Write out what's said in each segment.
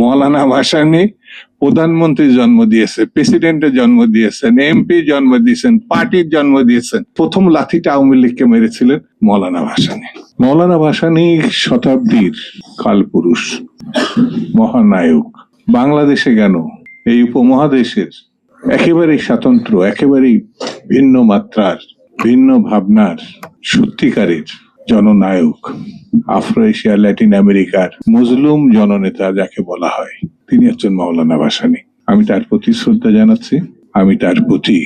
মৌলানা ভাসানী প্রধানমন্ত্রী জন্ম দিয়েছে, প্রেসিডেন্টের জন্ম দিয়েছেন এমপি জন্ম দিয়েছেন, পার্টির জন্ম দিয়েছেন। প্রথম লাথিটা আওয়ামী লীগকে মেরেছিলেন মৌলানা ভাসানী। মৌলানা ভাসানী শতাব্দীর কালপুরুষ, মহানায়ক, বাংলাদেশে কেন? এই উপমহাদেশের একেবারেই স্বাতন্ত্র একেবারেই ভিন্ন মাত্রার, ভিন্ন ভাবনার সত্যিকারের জননায়ক আফ্রো এশিয়া ল্যাটিন আমেরিকার মজলুম জননেতা যাকে বলা হয় তিনি হচ্ছেন মাওলানা ভাসানী। আমি তার প্রতি শ্রদ্ধা জানাচ্ছি আমি তার প্রতি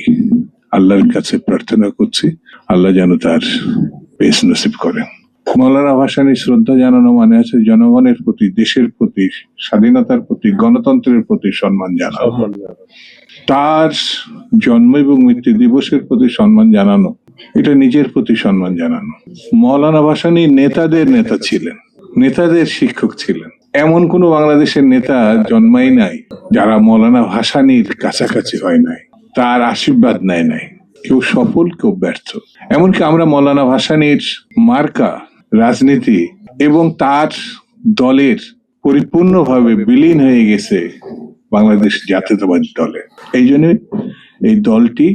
আল্লাহর কাছে প্রার্থনা করছি আল্লাহ যেন তার বেশ নসিব করেন। মৌলানা ভাসানী শ্রদ্ধা জানানো মানে আছে জনগণের প্রতি দেশের প্রতি স্বাধীনতার প্রতি গণতন্ত্রের প্রতি সম্মান জানানো। তার জন্ম এবং মৃত্যু দিবসের প্রতি সম্মান জানানো এটা নিজের প্রতি সম্মান জানানো। মৌলানা ভাসানী নেতাদের নেতা ছিলেন, নেতাদের শিক্ষক ছিলেন। এমন কোনো বাংলাদেশের নেতা জন্মাই নাই, যারা মৌলানা ভাসানীর কাছাকাছি হয় নাই, তার আশীর্বাদ নেয় নাই। কেউ সফল, কেউ ব্যর্থ। এমনকি আমরা মৌলানা ভাসানীর মার্কা, রাজনীতি এবং তার দলের পরিপূর্ণভাবে বিলীন হয়ে গেছে বাংলাদেশ জাতীয়তাবাদী দলে। এই জন্য এই দলটি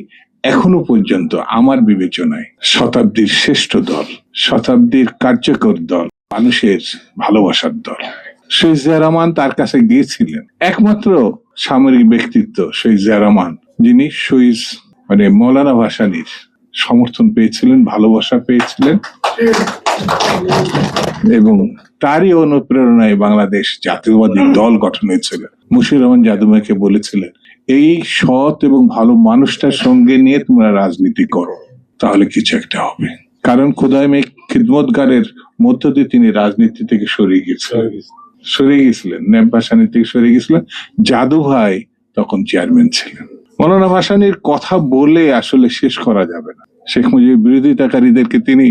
এখনও পর্যন্ত আমার বিবেচনায় শতাব্দীর শ্রেষ্ঠ দল, শতাব্দীর কার্যকর দল, মানুষের ভালোবাসার দল। শহীদ রহমান তার কাছে গিয়েছিলেন। একমাত্র সামরিক ব্যক্তিত্ব শহীদ রহমান, যিনি শহীদ মানে মৌলানা ভাসানির সমর্থন পেয়েছিলেন, ভালোবাসা পেয়েছিলেন এবং তারই অনুপ্রেরণায় বাংলাদেশ জাতীয়বাদী দল গঠন হয়েছিল। মুশির রহমান যাদুমাকে বলেছিলেন এই সৎ এবং ভালো মানুষটার সঙ্গে নিয়ে তোমরা রাজনীতি করো তাহলে কিছু একটা হবে। কারণ খোদায় মেঘ খিদমতগারের মধ্য দিয়ে তিনি রাজনীতি থেকে সরে গেছিলেন সরে গেছিলেন ন্যাম ভাসানি থেকে সরে গেছিলেন জাদু ভাই তখন চেয়ারম্যান ছিলেন। মৌলানা ভাসানির কথা বলে আসলে শেষ করা যাবে না। শেখ মুজিবের বিরোধিতাকারীদেরকে তিনি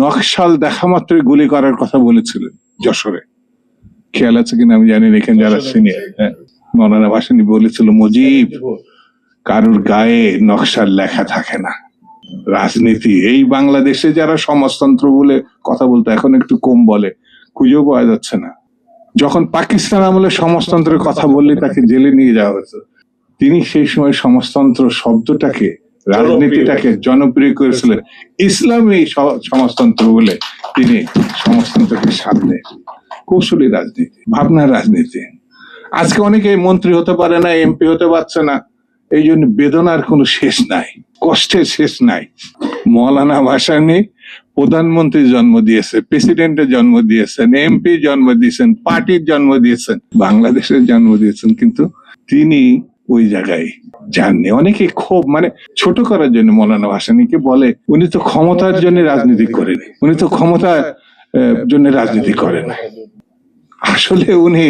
নকশাল দেখা মাত্রই গুলি করার কথা বলেছিলেন যশোরে। খেয়াল আছে কিনা আমি জানি না এখানে যারা সিনিয়র হ্যাঁ। মৌলানা ভাসানি বলেছিল মুজিব কারুর গায়ে নকশার লেখা থাকে না। রাজনীতি এই বাংলাদেশে যারা সমাজতন্ত্র বলে কথা বলতো এখন একটু কম বলে খুঁজেও পাওয়া যাচ্ছে না। যখন পাকিস্তান আমলে সমাজতন্ত্রের কথা বললে তাকে জেলে নিয়ে যাওয়া হতো। তিনি সেই সময় সমাজতন্ত্র শব্দটাকে রাজনীতিটাকে জনপ্রিয়। করেছিলেন। ইসলামী সমাজতন্ত্র বলে তিনি সমাজতন্ত্রকে সামনে। কৌশলী রাজনীতি ভাবনার রাজনীতি। আজকে অনেকে মন্ত্রী হতে পারে না, এমপি হতে পারছে না। এই জন্য বেদনার কোনো শেষ নাই, কষ্টের শেষ নাই। মৌলানা ভাসানি প্রধানমন্ত্রী জন্ম দিয়েছে, প্রেসিডেন্টের জন্ম দিয়েছেন এমপি জন্ম দিয়েছেন, পার্টির জন্ম দিয়েছেন, বাংলাদেশের জন্ম দিয়েছেন, কিন্তু তিনি ওই জায়গায় যাননি। অনেকে ক্ষোভ মানে ছোট করার জন্য মৌলানা ভাসানীকে বলে, উনি তো ক্ষমতার জন্য রাজনীতি করেনি, উনি তো ক্ষমতার জন্য রাজনীতি করেন আসলে উনি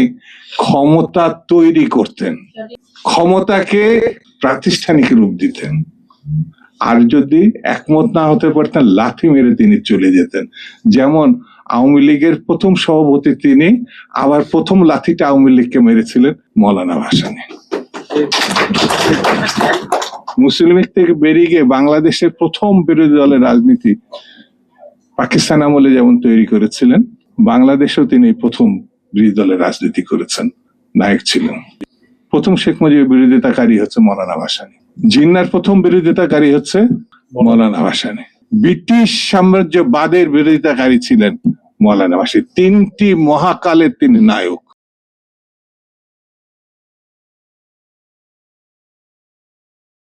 ক্ষমতা তৈরি করতেন। ক্ষমতাকে প্রাতিষ্ঠানিক রূপ দিতেন। আর যদি একমত না হতে পারতেন, লাথি মেরে তিনি চলে যেতেন। যেমন আওয়ামী লীগের প্রথম সভাপতি তিনি, আবার প্রথম লাথিটা আওয়ামী লীগকে মেরেছিলেন মৌলানা ভাসানী। মুসলিম লীগ থেকে বেরিয়ে গিয়ে বাংলাদেশের প্রথম বিরোধী দলের রাজনীতি পাকিস্তান আমলে যেমন তৈরি করেছিলেন, বাংলাদেশেও তিনি প্রথম বিরোধী দলের রাজনীতি করেছেন, নায়ক ছিলেন। প্রথম শেখ মুজিবের বিরোধিতাকারী হচ্ছে মৌলানা ভাসানী। জিন্নার প্রথম বিরোধিতাকারী হচ্ছে মৌলানা ভাসানী। ব্রিটিশ সাম্রাজ্যবাদের বিরোধিতাকারী ছিলেন মৌলানা ভাসানী। তিনটি মহাকালের তিনি নায়ক।